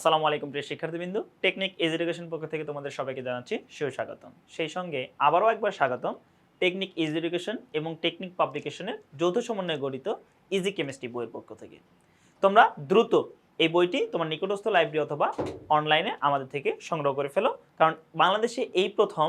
আসসালামু আলাইকুম প্রিয় শিক্ষার্থীবৃন্দু। টেকনিক এডুকেশন পক্ষ থেকে তোমাদের সবাইকে জানাচ্ছি সুস্বাগতম। সেই সঙ্গে আবারও একবার স্বাগতম টেকনিক ইজ এডুকেশন এবং টেকনিক পাবলিকেশনের যৌথ সমন্বয়ে গঠিত ইজি কেমিস্ট্রি বইয়ের পক্ষ থেকে। তোমরা দ্রুত এই বইটি তোমার নিকটস্থ লাইব্রেরি অথবা অনলাইনে আমাদের থেকে সংগ্রহ করে ফেলো। কারণ বাংলাদেশে এই প্রথম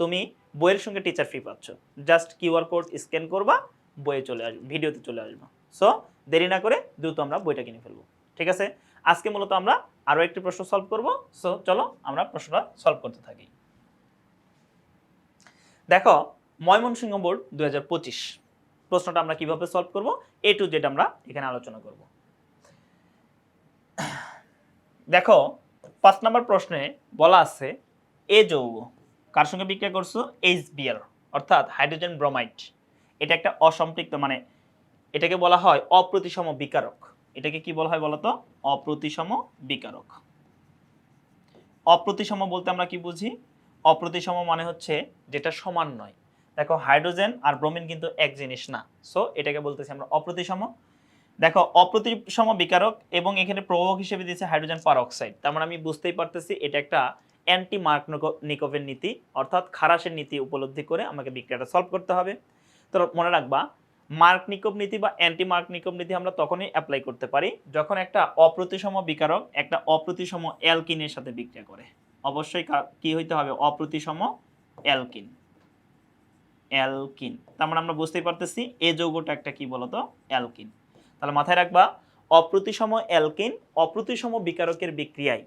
তুমি বইয়ের সঙ্গে টিচার ফি পাচ্ছ। জাস্ট কিউআর কোড স্ক্যান করবা, বইয়ে চলে আসবে ভিডিওতে চলে আসবে। সো দেরি না করে দ্রুত আমরা বইটা কিনে ফেলব। ঠিক আছে? আজকে মূলত আমরা আরও একটি প্রশ্ন সলভ করব। সো চলো আমরা প্রশ্নটা সলভ করতে থাকি। দেখো, ময়মনসিংহ বোর্ড দু হাজার পঁচিশ। প্রশ্নটা আমরা কীভাবে সলভ করব? এ টু জেড আমরা এখানে আলোচনা করব। দেখো, পাঁচ নম্বর প্রশ্নে বলা আছে, এ যৌগ কার সঙ্গে বিক্রিয়া করছ? এইচ অর্থাৎ হাইড্রোজেন ব্রোমাইড। এটা একটা অসম্পৃক্ত মানে এটাকে বলা হয় অপ্রতিসম বিকারক। এটাকে কি বলা হয় বলতো? অপ্রতিসম বিকারক। অপ্রতিসম বলতে আমরা কি বুঝি? অপ্রতিসম মানে হচ্ছে যেটা সমান নয়। দেখো, হাইড্রোজেন আর ব্রোমিন কিন্তু এক জিনিস না। সো, এটাকে বলতেছি আমরা অপ্রতিসম। দেখো, অপ্রতিসম বিকারক এবং এখানে প্রভাবক হিসেবে দিয়েছে হাইড্রোজেন পারঅক্সাইড। তার মানে আমি বুঝতেই পারতেছি এটা একটা অ্যান্টি মার্ক নিকোভের নীতি, অর্থাৎ খারাসের নীতি উপলব্ধি করে আমাকে বিক্রিয়াটা সলভ করতে হবে। তো মনে রাখবা মার্ক নিকোভ নীতি বা অ্যান্টি মার্ক নিকোভ নীতি আমরা তখনই অ্যাপ্লাই করতে পারি যখন একটা অপ্রতিসম বিকারক একটা অপ্রতিসম অ্যালকিনের সাথে বিক্রিয়া করে। অবশ্যই কি হইতে হবে? অপ্রতিসম অ্যালকিন। অ্যালকিন। তার মানে আমরা বুঝতেই পারতেছি এ যৌগটা একটা কি বলতো? অ্যালকিন। তাহলে মাথায় রাখবা, অপ্রতিসম অ্যালকিন অপ্রতিসম বিকারকের বিক্রিয়ায়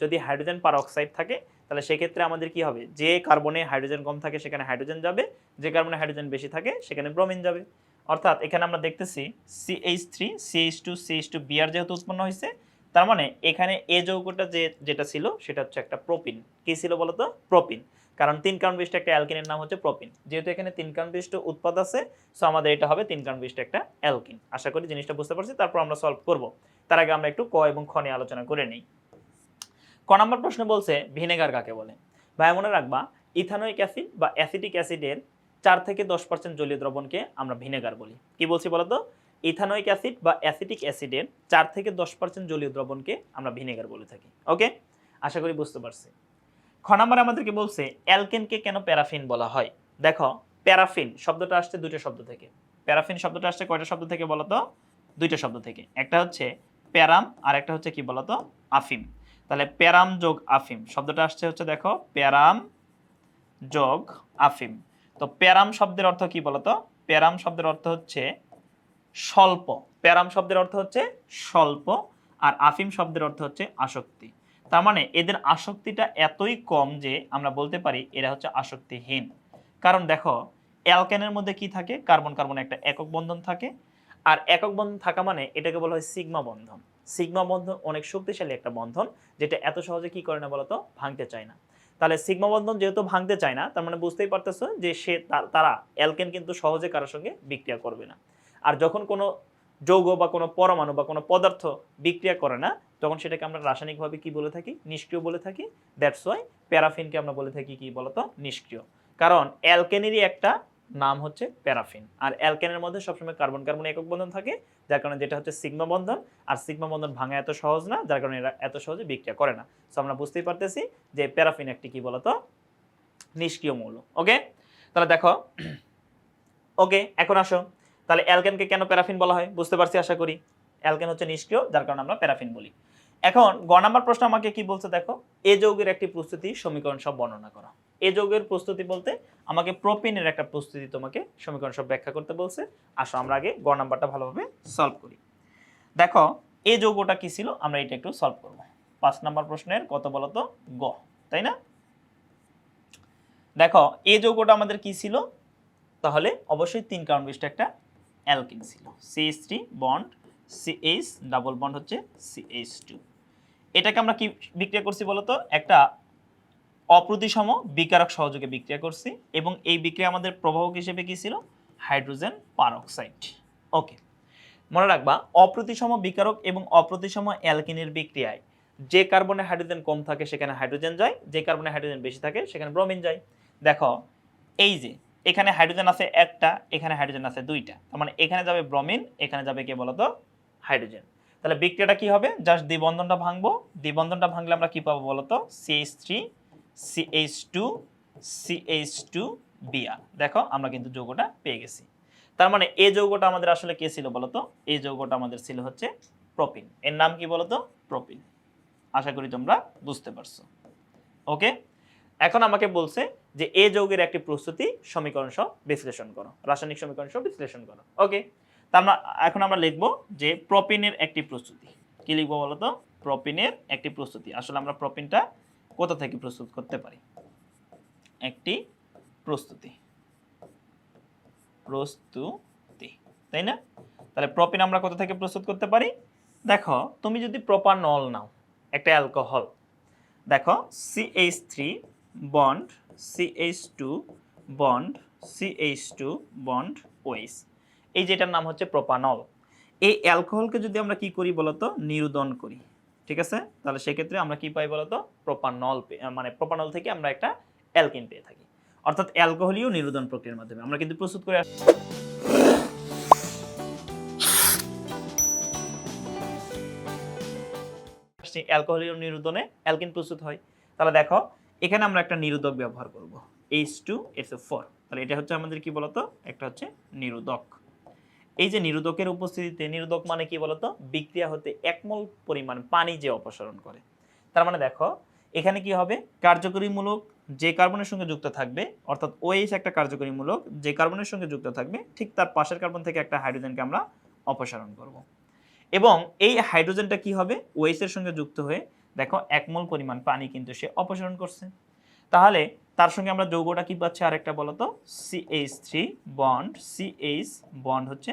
যদি হাইড্রোজেন পারঅক্সাইড থাকে, তাহলে সেক্ষেত্রে আমাদের কি হবে? যে কার্বনে হাইড্রোজেন কম থাকে, সেখানে হাইড্রোজেন যাবে। যে কার্বনে হাইড্রোজেন বেশি থাকে, সেখানে ব্রোমিন যাবে। অর্থাৎ এখানে আমরা দেখতেছি CH three CH two CH two B R উৎপন্ন হয়েছে, তার মানে এখানে এ যৌগটা যে, যেটা ছিল, সেটা হচ্ছে একটা প্রোপিন। কি ছিল বলতো? প্রোপিন। কারণ তিন কার্বন বিশিষ্ট একটা অ্যালকিনের নাম হচ্ছে প্রোপিন। যেহেতু এখানে তিন কার্বন বিশিষ্ট উৎপাদ আছে সো আমাদের এটা হবে তিন কার্বন বিশিষ্ট একটা অ্যালকিন। আশা করি জিনিসটা বুঝতে পারছি, তারপর আমরা সলভ করব। তার আগে আমরা একটু ক এবং খ আলোচনা করে নিই। ক নম্বর প্রশ্ন বলছে, ভিনেগার কাকে বলে? ভাই মনে রাখবা ইথানোয়িক অ্যাসিড বা অ্যাসিটিক অ্যাসিডের চার থেকে দশ পার্সেন্ট জলীয় দ্রবণকে আমরা ভিনেগার বলি। কি বলছি বলতো? ইথানোয়িক অ্যাসিড বা অ্যাসিটিক অ্যাসিডের চার থেকে দশ পার্সেন্ট জলীয় দ্রবণকে আমরা ভিনেগার বলে থাকি। ওকে? আশা করি বুঝতে পারছি। খ নম্বর আমাদেরকে বলছে, অ্যালকেনকে কেন প্যারাফিন বলা হয়? দেখো, প্যারাফিন শব্দটা আসছে দুইটা শব্দ থেকে। প্যারাফিন শব্দটা আসছে কয়টা শব্দ থেকে বলতো? দুইটা শব্দ থেকে। একটা হচ্ছে প্যারাম, আর একটা হচ্ছে কি বলতো? আফিম। তাহলে প্যারাম যোগ আফিম। শব্দটা আসছে হচ্ছে দেখো, প্যারাম যোগ আফিম। তো প্যারাম শব্দের অর্থ কি বলতো? প্যারাম শব্দের অর্থ হচ্ছে স্বল্প। প্যারাম শব্দের অর্থ হচ্ছে স্বল্প আর আফিম শব্দের অর্থ হচ্ছে আসক্তি। তার মানে এদের আসক্তিটা এতই কম যে আমরা বলতে পারি এরা হচ্ছে আসক্তিহীন। কারণ দেখো, অ্যালকেনের মধ্যে কি থাকে? কার্বন কার্বন একটা একক বন্ধন থাকে। আর একক বন্ধন থাকা মানে এটাকে বলা হয় সিগমা বন্ধন। সিগমা বন্ধন অনেক শক্তিশালী একটা বন্ধন, যেটা এত সহজে কি করে না বলতো? ভাঙতে চায় না। তাহলে সিগমা বন্ধন যেহেতু ভাঙতে চায় না, তার মানে বুঝতেই পারতেছ যে সে তারা অ্যালকেন কিন্তু সহজে কারোর সঙ্গে বিক্রিয়া করবে না। আর যখন কোনো যৌগ বা কোনো পরমাণু বা কোনো পদার্থ বিক্রিয়া করে না, তখন সেটাকে আমরা রাসায়নিকভাবে কি বলে থাকি? নিষ্ক্রিয় বলে থাকি। দ্যাটস ওয়াই প্যারাফিনকে আমরা বলে থাকি কি বলতো? নিষ্ক্রিয়। কারণ অ্যালকেনেরই একটা নাম হচ্ছে প্যারাফিন। আর অ্যালকেনের মধ্যে সবসময় কার্বন কার্বন একক বন্ধন থাকে, যার কারণে যেটা হচ্ছে সিগমা বন্ধন, আর সিগমা বন্ধন ভাঙা এত সহজ না, যার কারণে এরা এত সহজে বিক্রিয়া করে না। সো আমরা বুঝতেই পারতেছি যে প্যারাফিন একটি কি বলতো? নিষ্ক্রিয় মৌল। ওকে তাহলে দেখো ওকে এখন আসো। তাহলে অ্যালকেনকে কেন প্যারাফিন বলা হয়? বুঝতে পারছি, আশা করি। অ্যালকেন হচ্ছে নিষ্ক্রিয়, যার কারণে আমরা প্যারাফিন বলি। এখন, গ নাম্বার প্রশ্ন আমাকে কি বলছে দেখো? এ যৌগের একটি প্রস্তুতি সমীকরণ সব বর্ণনা করো। এ যোগের প্রস্তুতি বলতে আমাকে প্রোপিনের একটা প্রস্তুতি তোমাকে সমীকরণ সব ব্যাখ্যা করতে বলছে। আসো, আমরা আগে গ নাম্বারটা ভালোভাবে সলভ করি। দেখো, এ যৌগটা কি ছিল? আমরা এটা একটু সলভ করব। পাঁচ নাম্বার প্রশ্নের কত বলতো? গ, তাই না? দেখো, এ যৌগটা আমাদের কি ছিল? তাহলে অবশ্যই তিন কারণ বিশিষ্ট একটা অ্যালকিন ছিল। CH three bond CH double bond হচ্ছে সিএইচ টু এটাকে আমরা কি বিক্রিয়া করছি বলতো? একটা অপ্রতিসম বিকারক সহযোগে বিক্রিয়া করছি এবং এই বিক্রিয়া আমাদের প্রভাবক হিসেবে কি ছিল? হাইড্রোজেন পারঅক্সাইড ওকে, মনে রাখবা, অপ্রতিসম বিকারক এবং অপ্রতিসম অ্যালকিনের বিক্রিয়ায় যে কার্বনে হাইড্রোজেন কম থাকে সেখানে হাইড্রোজেন যায়, যে কার্বনে হাইড্রোজেন বেশি থাকে সেখানে ব্রোমিন যায়। দেখো, এই যে, এখানে হাইড্রোজেন আছে একটা, এখানে হাইড্রোজেন আছে দুইটা। তার মানে এখানে যাবে ব্রোমিন, এখানে যাবে কে বলতো? হাইড্রোজেন। তাহলে বিক্রিয়াটা কি হবে? জাস্ট দ্বিবন্ধনটা ভাঙবো। দ্বিবন্ধনটা ভাঙলে আমরা কি পাবো বলতো? CH three CH two CH two B দেখো, আমরা কিন্তু যৌগটা পেয়ে গেছি। তার মানে এই যৌগটা আমাদের আসলে কে ছিল বলতো এই যৌগটা আমাদের ছিল হচ্ছে প্রোপিন। এর নাম কি বলতো প্রোপিন। আশা করি তোমরা বুঝতে পারছ। ওকে? এখন আমাকে বলছে যে এ যৌগের একটি প্রস্তুতি সমীকরণ সহ বিশ্লেষণ করো। রাসায়নিক সমীকরণ সহ বিশ্লেষণ করো। ওকে? তার মানে এখন আমরা লিখব যে প্রোপিনের একটি প্রস্তুতি। কি লিখব বলতো প্রোপিনের একটি প্রস্তুতি। আসলে আমরা প্রোপিনটা কোথা থেকে প্রস্তুত করতে পারি? একটি প্রস্তুতি। প্রস্তুতি, তাই না? তাহলে প্রোপিন আমরা কোথা থেকে প্রস্তুত করতে পারি? দেখো, তুমি যদি প্রোপানল নাও, একটা অ্যালকোহল, দেখো CH three bond CH two bond CH two bond ওইস এই যেটার নাম হচ্ছে প্রোপানল। এই অ্যালকোহলকে যদি আমরা কি করি বলতো? নিরুদন করি। ঠিক আছে? তাহলে সেক্ষেত্রে আমরা কি পাই বলতো? প্রোপানল মানে প্রোপানল থেকে আমরা একটা অ্যালকিন পেয়ে থাকি। অর্থাৎ অ্যালকোহলীয় নিরুদন প্রক্রিয়ার মাধ্যমে। আমরা কিন্তু প্রস্তুত করে আস- আসছি অ্যালকোহলীয় নিরুদনে অ্যালকিন প্রস্তুত হয়। তাহলে দেখো, এখানে আমরা একটা নিরোধক ব্যবহার করব। এইচ টু এস ফোর তাহলে এটা হচ্ছে আমাদের কি বলতো? একটা হচ্ছে নিরোধক। এই যে নিরোধকের উপস্থিতিতে, নিরোধক মানে কি বলতো? বিক্রিয়া হতে একমল পরিমাণ পানি যে অপসারণ করে। তার মানে দেখো, এখানে কি হবে? কার্যকরীমূলক যে কার্বনের সঙ্গে যুক্ত থাকবে, অর্থাৎ ওএইচ একটা কার্যকরীমূলক যে কার্বনের সঙ্গে যুক্ত থাকবে, ঠিক তার পাশের কার্বন থেকে একটা হাইড্রোজেনকে আমরা অপসারণ করব। এবং এই হাইড্রোজেনটা কি হবে? ওএইচ এর সঙ্গে যুক্ত হয়ে, দেখো, একমল পরিমাণ পানি কিন্তু সে অপসারণ করছে। তাহলে তার সঙ্গে আমরা যৌগটা কি পাচ্ছি আরেকটা বলতো? CH three bond CH bond হচ্ছে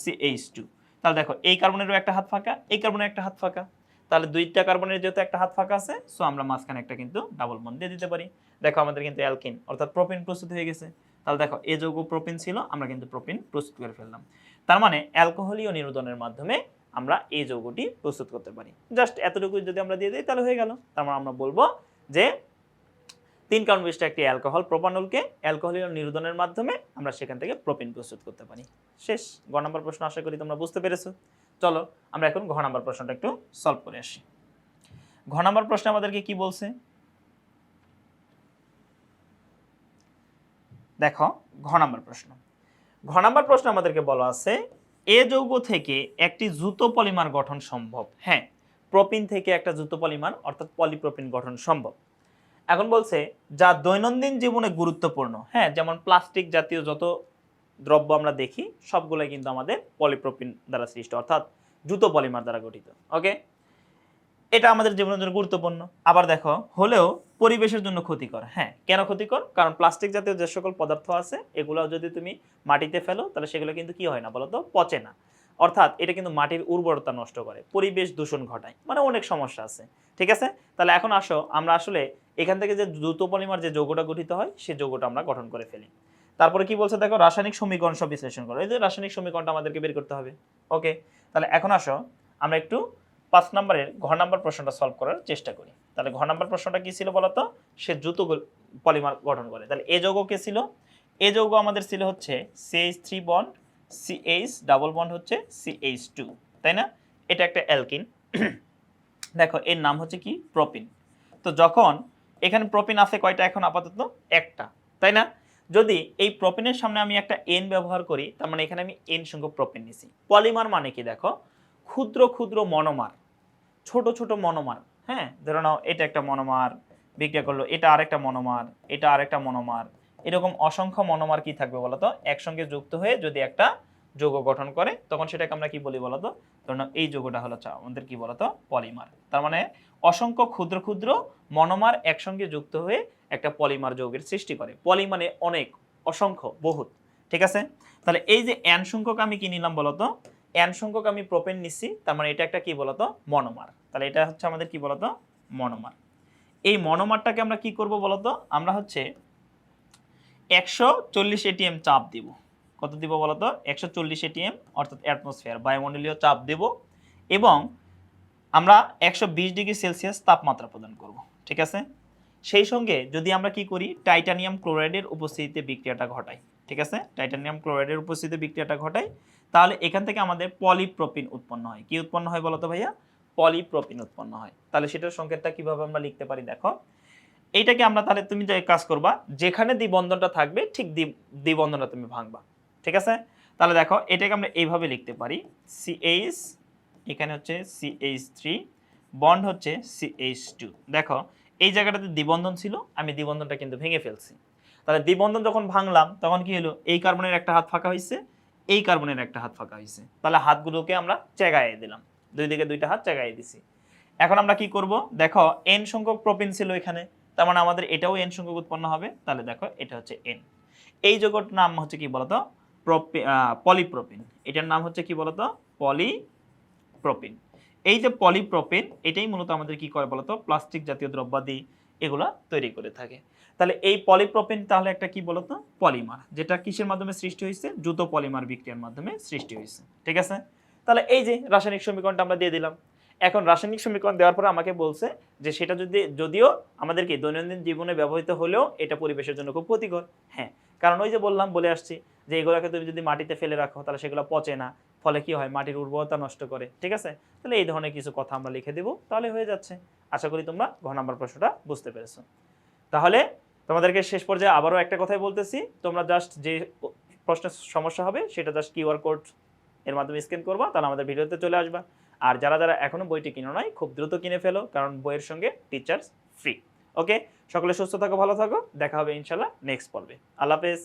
সিএইচ টু তাহলে দেখো এই কার্বনেরও একটা হাত ফাঁকা এই কার্বনের একটা হাত ফাঁকা। তাহলে দুইটা কার্বনের যেহেতু একটা হাত ফাঁকা আছে সো আমরা মাঝখানে একটা কিন্তু ডাবল বন্ড দিয়ে দিতে পারি। দেখো, আমাদের কিন্তু অ্যালকিন অর্থাৎ প্রোপিন প্রস্তুত হয়ে গেছে। তাহলে দেখো এই যৌগ প্রোপিন ছিল, আমরা কিন্তু প্রোপিন প্রস্তুত করে ফেললাম। তার মানে অ্যালকোহলীয় নিরোধনের মাধ্যমে আমরা এই যৌগটি প্রস্তুত করতে পারি। জাস্ট এতটুকু যদি আমরা দিয়ে দিই, তাহলে হয়ে গেল। তার মানে আমরা বলব যে তিন কার্বন বিশিষ্ট একটি অ্যালকোহল প্রোপানলকে অ্যালকোহলীয় নিরোধনের মাধ্যমে আমরা সেখান থেকে প্রোপিন প্রস্তুত করতে পারি। শেষ গ নম্বর প্রশ্ন আশা করি তোমরা বুঝতে পেরেছ। চলো, আমরা এখন ঘ নম্বর প্রশ্নটা একটু সলভ করে আসি। ঘ নম্বর প্রশ্ন আমাদেরকে কি বলছে? দেখো, ঘ নম্বর প্রশ্ন। ঘ নম্বর প্রশ্ন আমাদেরকে বলা আছে, এ যৌগ থেকে একটি জুতো পলিমার গঠন সম্ভব। হ্যাঁ প্রোপিন থেকে একটা জুতো পলিমার, অর্থাৎ পলিপ্রোপিন গঠন সম্ভব। এখন বলছে, যা দৈনন্দিন জীবনে গুরুত্বপূর্ণ হ্যাঁ যেমন প্লাস্টিক জাতীয় যত দ্রব্য আমরা দেখি, সবগুলোই কিন্তু আমাদের পলিপ্রোপিন দ্বারা সৃষ্ট, অর্থাৎ জুতো পলিমার দ্বারা গঠিত ওকে এটা আমাদের জীবনের জন্য গুরুত্বপূর্ণ। আবার দেখো, হলেও পরিবেশের জন্য ক্ষতিকর হ্যাঁ কেন ক্ষতিকর? কারণ প্লাস্টিক জাতীয় যে সকল পদার্থ আছে, এগুলো যদি তুমি মাটিতে ফেলো, তাহলে সেগুলো কিন্তু কি হয় না বলো তো পচে না। অর্থাৎ এটা কিন্তু মাটির উর্বরতা নষ্ট করে, পরিবেশ দূষণ ঘটায় মানে অনেক সমস্যা আছে, ঠিক আছে? তাহলে এখন আসো, আমরা আসলে এখান থেকে যে দ্রুত পলিমার যে যৌগটা গঠিত হয়, সে যৌগটা আমরা গঠন করে ফেলি। তারপরে কি বলছে দেখো, রাসায়নিক সমীকরণ সব বিশ্লেষণ করো, এই যে রাসায়নিক সমীকরণটা আমাদেরকে বের করতে হবে, ওকে? তাহলে এখন আসো, আমরা একটু পাঁচ নম্বরের ঘ নম্বর প্রশ্নটা সলভ করার চেষ্টা করি। তাহলে ঘ নম্বর প্রশ্নটা কি ছিল বলতো? সে দ্রুত পলিমার গঠন করে। তাহলে এ যৌগ কে ছিল? এ যৌগ আমাদের ছিল হচ্ছে CH three bond CH double bond হচ্ছে সিএইচ টু তাই না? এটা একটা অ্যালকিন। দেখো, এর নাম হচ্ছে কি? প্রোপিন। তো যখন এখানে প্রোপিন আছে কয়টা? এখন আপাতত একটা, তাই না? যদি এই প্রোপিনের সামনে আমি একটা এন ব্যবহার করি, তার মানে এখানে আমি এন সংখ্যক প্রোপিন নিছি। পলিমার মানে কি? দেখো, ক্ষুদ্র ক্ষুদ্র মনোমার, ছোট ছোট মনোমার হ্যাঁ? ধরে নাও, এটা একটা মনোমার, বিক্রিয়া করল, এটা আরেকটা মনোমার, এটা আরেকটা মনোমার এরকম অসংখ্য মনোমার কি থাকবে বলতো? একসঙ্গে যুক্ত হয়ে যদি একটা যৌগ গঠন করে, তখন সেটাকে আমরা কি বলি বলতো? ধরে নাও এই যৌগটা হলো আমাদের কি বলতো? পলিমার। তার মানে অসংখ্য ক্ষুদ্র ক্ষুদ্র মনোমার একসঙ্গে যুক্ত হয়ে একটা পলিমার যৌগের সৃষ্টি করে। পলি মানে অনেক, অসংখ্য, বহুত, ঠিক আছে? তাহলে এই যে এন সংখ্যক আমি কি নিলাম বলতো? এন সংখ্যক আমি প্রোপেন নিচ্ছি তার মানে এটা একটা কি বলতো? মনোমার। তাহলে এটা হচ্ছে আমাদের কি বলতো? মনোমার। এই মনোমারটাকে আমরা কি করব বলতো? আমরা হচ্ছে একশো চল্লিশ এটিএম চাপ দিব। কত দিব বলতো? একশো চল্লিশ এটিএম অর্থাৎ অ্যাটমসফিয়ার বায়ুমণ্ডলীয় চাপ দেব এবং আমরা একশো বিশ ডিগ্রি সেলসিয়াস তাপমাত্রা প্রদান করব, ঠিক আছে? সেই সঙ্গে যদি আমরা কি করি? টাইটানিয়াম ক্লোরাইডের উপস্থিতিতে বিক্রিয়াটা ঘটাই, ঠিক আছে? টাইটানিয়াম ক্লোরাইডের উপস্থিতি বিক্রিয়াটা ঘটায় তাহলে এখান থেকে আমাদের পলিপ্রোপিন উৎপন্ন হয়। কি উৎপন্ন হয় বলতো ভাইয়া? পলিপ্রোপিন উৎপন্ন হয়। তাহলে সেটার সংকেতটা কীভাবে আমরা লিখতে পারি দেখো? এইটাকে আমরা তাহলে তুমি যে কাজ করবা, যেখানে দ্বিবন্ধনটা থাকবে, ঠিক দ্বি- দ্বিবন্ধনটা তুমি ভাঙবা। ঠিক আছে? তাহলে দেখো, এটাকে আমরা এইভাবে লিখতে পারি। সিএইচ এখানে হচ্ছে সিএইচ থ্রি বন্ড হচ্ছে সিএইচ টু দেখো, এই জায়গাটাতে দ্বিবন্ধন ছিল, আমি দ্বিবন্ধনটা কিন্তু ভেঙে ফেলছি। তাহলে দ্বিবন্ধন যখন ভাঙলাম, তখন কি হলো? এই কার্বনের একটা হাত ফাঁকা হয়েছে, এই কার্বনের একটা হাত ফাঁকা হয়েছে। তাহলে হাতগুলোকে আমরা চেগায়ে দিলাম। দুই দিকে দুইটা হাত চেগায়ে দিছি। এখন আমরা কি করব? দেখো এন সংখ্যক প্রোপিন ছিল এখানে। তার মানে আমাদের এটাও এন সংখ্যক উৎপন্ন হবে। তাহলে দেখো, এটা হচ্ছে এন এই যৌগটার নাম হচ্ছে কি বলতো? প্রোপি পলিপ্রোপিন এটার নাম হচ্ছে কি বলতো? পলিপ্রোপিন এই যে পলিপ্রোপিন এটাই মূলত আমাদের কি করে বলতো? প্লাস্টিক জাতীয় দ্রব্যাদি এগুলা তৈরি করে থাকে। তাহলে এই পলিপ্রোপিন তাহলে একটা কি বলতো? পলিমার যেটা কিসের মাধ্যমে সৃষ্টি হয়েছে? দ্রুত পলিমার বিক্রিয়ার মাধ্যমে সৃষ্টি হয়েছে। ঠিক আছে? তাহলে এই যে রাসায়নিক সমীকরণটা আমরা দিয়ে দিলাম। এখন রাসায়নিক সমীকরণ দেওয়ার পরে আমাকে বলছে যে সেটা যদি, যদিও আমাদেরকে দৈনন্দিন জীবনে ব্যবহৃত হলেও এটা পরিবেশের জন্য খুব ক্ষতিকর। হ্যাঁ কারণ ওই যে বললাম, বলে আসছি যে এগুলোকে তুমি যদি মাটিতে ফেলে রাখো, তাহলে সেগুলো পচে না। ফলে কি হয়? মাটির উর্বরতা নষ্ট করে। ঠিক আছে? তাহলে এই ধরনের কিছু কথা আমরা লিখে দেবো। তাহলে হয়ে যাচ্ছে। আশা করি তোমরা ঘ নাম্বার প্রশ্নটা বুঝতে পেরেছ। তাহলে তোমাদেরকে শেষ পর্যায়ে আবারও একটা কথাই বলতেছি। তোমরা জাস্ট যে প্রশ্নের সমস্যা হবে, সেটা জাস্ট কিউআর কোড এর মাধ্যমে স্ক্যান করবা। তাহলে আমাদের ভিডিওতে চলে আসবা। আর যারা যারা এখনও বইটি কিনো নয় খুব দ্রুত কিনে ফেলো, কারণ বইয়ের সঙ্গে টিচার্স ফ্রি ওকে সকলে সুস্থ থাকো, ভালো থাকো। দেখা হবে ইনশাল্লাহ নেক্সট পর্বে। আল্লাহ হাফেজ।